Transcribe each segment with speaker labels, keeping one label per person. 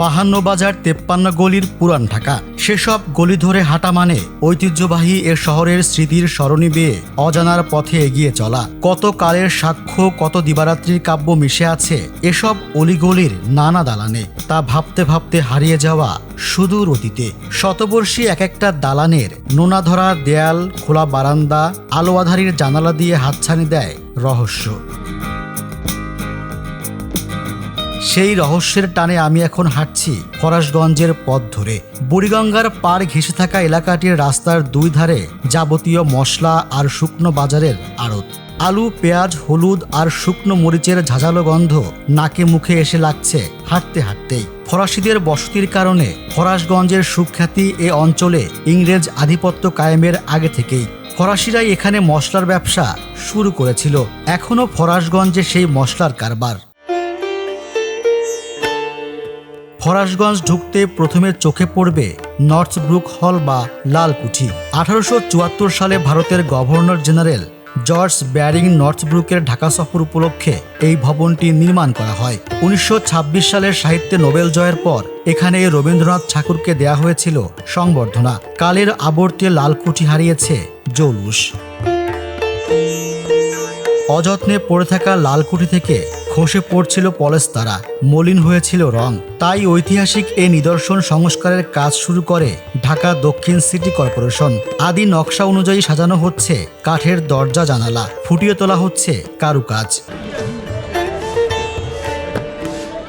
Speaker 1: বাহান্ন বাজার তেপ্পান্ন গলির পুরান ঢাকা। সেসব গলি ধরে হাঁটা মানে ঐতিহ্যবাহী এ শহরের স্মৃতির স্মরণী বেয়ে অজানার পথে এগিয়ে চলা। কত কালের সাক্ষ্য, কত দিবারাত্রির কাব্য মিশে আছে, এসব অলিগলির নানা দালানে। তা ভাবতে ভাবতে হারিয়ে যাওয়া সুদূর অতীতে। শতবর্ষী এক একটা দালানের নোনা ধরা দেয়াল, খোলা বারান্দা, আলো আধারির জানালা দিয়ে হাতছানি দেয় রহস্য। সেই রহস্যের টানে আমি এখন হাঁটছি ফরাসগঞ্জের পথ ধরে। বুড়িগঙ্গার পার ঘেঁষে থাকা এলাকাটির রাস্তার দুই ধারে যাবতীয় মশলা আর শুকনো বাজারের আড়ত। আলু, পেঁয়াজ, হলুদ আর শুকনো মরিচের ঝাঁঝালো গন্ধ নাকে মুখে এসে লাগছে হাঁটতে হাঁটতেই। ফরাসিদের বসতির কারণে ফরাসগঞ্জের সুখ্যাতি এ অঞ্চলে ইংরেজ আধিপত্য কায়েমের আগে থেকেই। ফরাসিরাই এখানে মশলার ব্যবসা শুরু করেছিল। এখনও ফরাসগঞ্জে সেই মশলার কারবার। ফরাসগঞ্জ ঢুকতে প্রথমে চোখে পড়বে নর্থ ব্রুক হল বা লালকুঠি। আঠারোশো চুয়াত্তর সালে ভারতের governor general George Baring North ব্রুকের Dhaka সফর উপলক্ষে এই ভবনটি নির্মাণ করা হয়। উনিশশো ছাব্বিশ সালের সাহিত্যে নোবেল জয়ের পর এখানে রবীন্দ্রনাথ ঠাকুরকে দেয়া হয়েছিল সংবর্ধনা। কালের আবর্তে লালকুঠি হারিয়েছে জৌলুস। অযত্নে পড়ে থাকা লালকুঠি থেকে খসে পড়ছিল পলেস্তারা মলিন হয়েছিল রং। তাই ঐতিহাসিক এই নিদর্শন সংস্কারের কাজ শুরু করে ঢাকা দক্ষিণ সিটি কর্পোরেশন। আদি নকশা অনুযায়ী সাজানো হচ্ছে কাঠের দরজা, জানালা। ফুটিয়ে তোলা হচ্ছে কারুকাজ।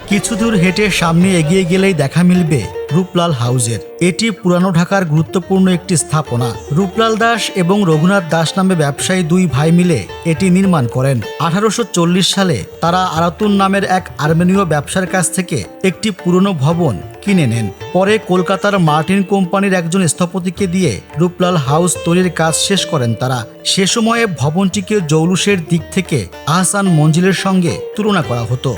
Speaker 1: কিছু দূর হেঁটে সামনে এগিয়ে গেলেই দেখা মিলবে রূপলাল হাউজের। এটি পুরানো ঢাকার গুরুত্বপূর্ণ একটি স্থাপনা। রূপলাল দাস এবং রঘুনাথ দাস নামে ব্যবসায়ী দুই ভাই মিলে এটি নির্মাণ করেন। আঠারোশো চল্লিশ সালে তারা আরাতুন নামের এক আর্মেনীয় ব্যবসার কাছ থেকে একটি পুরনো ভবন কিনে নেন। পরে কলকাতার মার্টিন কোম্পানির একজন স্থপতিকে দিয়ে রূপলাল হাউস তৈরির কাজ শেষ করেন তারা। সে সময়ে ভবনটিকে জৌলুসের দিক থেকে আহসান মঞ্জিলের সঙ্গে তুলনা করা হতো।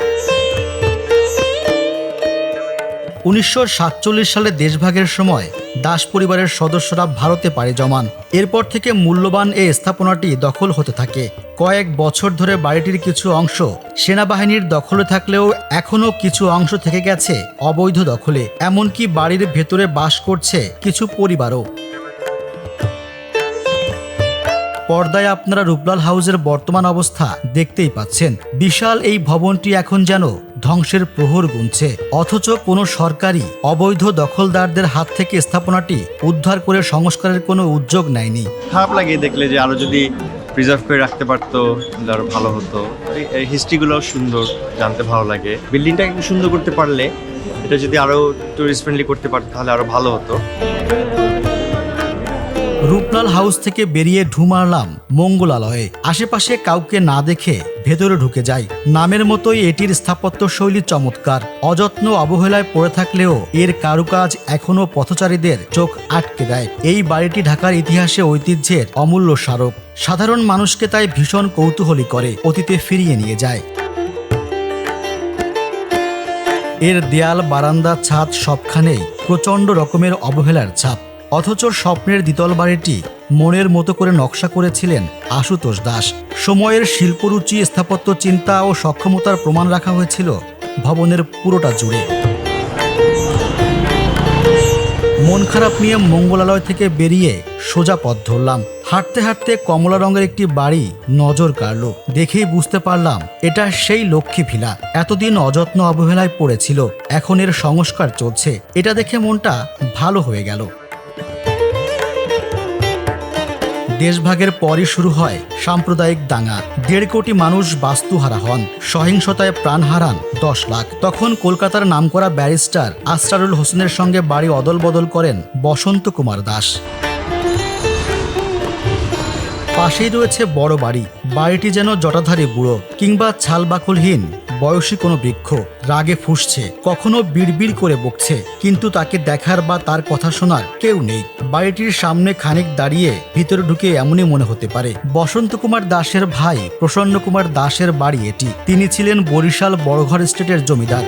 Speaker 1: উনিশশো সাতচল্লিশ সালে দেশভাগের সময় দাস পরিবারের সদস্যরা ভারতে পাড়ি জমান। এরপর থেকে মূল্যবান এই স্থাপনাটি দখল হতে থাকে। কয়েক বছর ধরে বাড়িটির কিছু অংশ সেনাবাহিনীর দখলে থাকলেও এখনও কিছু অংশ থেকে গেছে অবৈধ দখলে। এমনকি বাড়ির ভেতরে বাস করছে কিছু পরিবারও। পর্দায় আপনারা রূপলাল হাউসের বর্তমান অবস্থা দেখতেই পাচ্ছেন। বিশাল এই ভবনটি এখন যেন ধ্বংসের প্রহর গুনছে। অথচ কোনো সরকারি অবৈধ দখলদারদের হাত থেকে স্থাপনাটি উদ্ধার করে সংস্কারের কোনো উদ্যোগ নেয়নি।
Speaker 2: খারাপ লাগে দেখলে যে আরও যদি প্রিজার্ভ করে রাখতে পারতো আরও ভালো হতো। এই হিস্ট্রিগুলো সুন্দর, জানতে ভালো লাগে। বিল্ডিংটা একটু সুন্দর করতে পারলে, এটা যদি আরও টুরিস্ট ফ্রেন্ডলি করতে পারতো, তাহলে আরও ভালো হতো।
Speaker 1: রূপলাল হাউস থেকে বেরিয়ে ঢু মারলাম মঙ্গলালয়ে। আশেপাশে কাউকে না দেখে ভেতরে ঢুকে যাই। নামের মতোই এটির স্থাপত্য শৈলী চমৎকার। অযত্ন অবহেলায় পড়ে থাকলেও এর কারুকাজ এখনও পথচারীদের চোখ আটকে দেয়। এই বাড়িটি ঢাকার ইতিহাসে ঐতিহ্যের অমূল্য স্মারক। সাধারণ মানুষকে তাই ভীষণ কৌতূহলী করে অতীতে ফিরিয়ে নিয়ে যায়। এর দেয়াল, বারান্দা, ছাদ সবখানেই প্রচণ্ড রকমের অবহেলার ছাপ। অথচ স্বপ্নের দ্বিতল বাড়িটি মনের মতো করে নকশা করেছিলেন আশুতোষ দাস। সময়ের শিল্পরুচি, স্থাপত্য চিন্তা ও সক্ষমতার প্রমাণ রাখা হয়েছিল ভবনের পুরোটা জুড়ে। মন খারাপ নিয়ে মঙ্গলালয় থেকে বেরিয়ে সোজা পথ ধরলাম। হাঁটতে হাঁটতে কমলা রঙের একটি বাড়ি নজর কাড়ল। দেখেই বুঝতে পারলাম, এটা সেই লক্ষ্মী ভিলা। এতদিন অযত্ন অবহেলায় পড়েছিল, এখন এর সংস্কার চলছে। এটা দেখে মনটা ভালো হয়ে গেল। দেশভাগের পরই শুরু হয় সাম্প্রদায়িক দাঙ্গা। দেড় কোটি মানুষ বাস্তুহারা হন, সহিংসতায় প্রাণ হারান দশ লাখ। তখন কলকাতার নামকরা ব্যারিস্টার আসরারুল হোসেনের সঙ্গে বাড়ি অদল বদল করেন বসন্ত কুমার দাস। পাশেই রয়েছে বড় বাড়ি। বাড়িটি যেন জটাধারী বুড়ো কিংবা ছালবাকুলহীন বয়সী কোনো বৃক্ষ রাগে ফুসছে, কখনো বিড়বিড় করে বকছে, কিন্তু তাকে দেখার বা তার কথা শোনার কেউ নেই। বাড়িটির সামনে খানিক দাঁড়িয়ে ভিতরে ঢুকে এমনই মনে হতে পারে বসন্ত কুমার দাসের ভাই প্রসন্ন কুমার দাসের বাড়ি এটি। তিনি ছিলেন বরিশাল বড়ঘর স্টেটের জমিদার।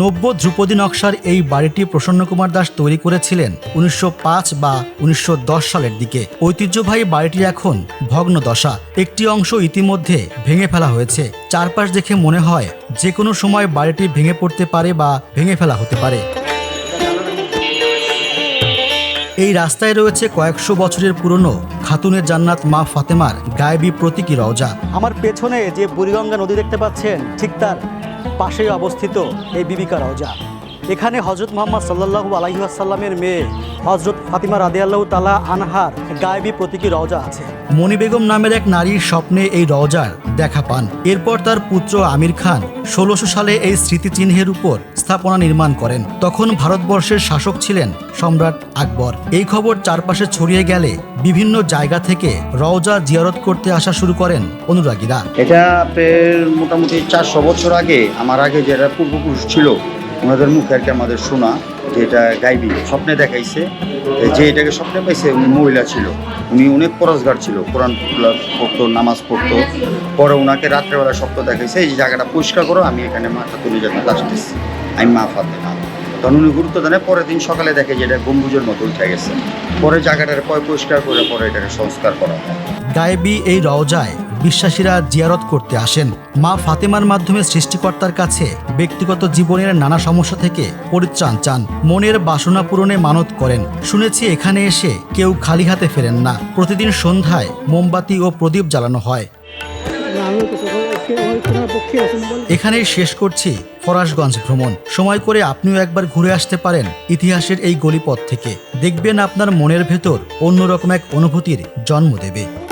Speaker 1: নব্য ধ্রুপদী নকশার এই বাড়িটি প্রসন্ন কুমার দাস তৈরি করেছিলেন উনিশশো পাঁচ বা উনিশশো দশ সালের দিকে। ঐতিহ্যবাহী বাড়িটি এখন ভগ্ন দশা একটি অংশ ইতিমধ্যে ভেঙে ফেলা হয়েছে। চারপাশ দেখে মনে হয় যে কোনো সময় বাড়িটি ভেঙে পড়তে পারে বা ভেঙে ফেলা হতে পারে। এই রাস্তায় রয়েছে কয়েকশো বছরের পুরনো খাতুনের জান্নাত মা ফাতেমার গায়েবী প্রতীকী রওজা। আমার পেছনে যে বুড়িগঙ্গা নদী দেখতে পাচ্ছেন, ঠিক তার পাশেই অবস্থিত এই বিবিকা রওজা। এখানে হজরত মোহাম্মদ সাল্লাহু আলহিহাসাল্লামের মেয়ে হজরত ফাতিমা রাদিয়াল্লাহ তালা আনহার গায়েবী প্রতীকী রওজা আছে। মনি বেগম নামের এক নারীর স্বপ্নে এই রওজার দেখা পান। এরপর তার পুত্র আমির খান ষোলোশো সালে এই স্মৃতিচিহ্নের উপর স্থাপনা নির্মাণ করেন। তখন ভারতবর্ষের শাসক ছিলেন সম্রাট আকবর। এই খবর চারপাশে ছড়িয়ে গেলে বিভিন্ন জায়গা থেকে রওজা জিয়ারত করতে আসা শুরু করেন অনুরাগীরা।
Speaker 3: এটা মোটামুটি চারশো বছর আগে, আমার আগে যারা পূর্বপুরুষ ছিল, ওনাদের মুখে আর কি আমাদের শোনা যে এটা গাইবি স্বপ্নে দেখাইছে। যে এটাকে স্বপ্নে পাইছে উনি মহিলা ছিল। উনি অনেক পরশগার ছিল, কোরআন পড়তো, নামাজ পড়তো। পরে ওনাকে রাত্রেবেলা স্বপ্ন দেখাইছে, এই জায়গাটা পরিষ্কার করো, আমি এখানে মাথা তুলে যাতে আসতেছি আমি মা ফাতে না। তখন উনি গুরুত্ব দেন পরের দিন সকালে দেখে যে এটা গম্বুজের মতো উঠে গেছে। পরে জায়গাটার পয় পরিষ্কার করে পরে এটাকে সংস্কার করা হয়।
Speaker 1: গায়েবী এই রওজায় বিশ্বাসীরা জিয়ারত করতে আসেন। মা ফাতেমার মাধ্যমে সৃষ্টিকর্তার কাছে ব্যক্তিগত জীবনের নানা সমস্যা থেকে পরিত্রাণ চান। মনের বাসনা পূরণে মানত করেন। শুনেছি এখানে এসে কেউ খালি হাতে ফেরেন না। প্রতিদিন সন্ধ্যায় মোমবাতি ও প্রদীপ জ্বালানো হয়। এখানেই শেষ করছি ফরাসগঞ্জ ভ্রমণ। সময় করে আপনিও একবার ঘুরে আসতে পারেন ইতিহাসের এই গলিপথ থেকে। দেখবেন আপনার মনের ভেতর অন্যরকম এক অনুভূতির জন্ম দেবে।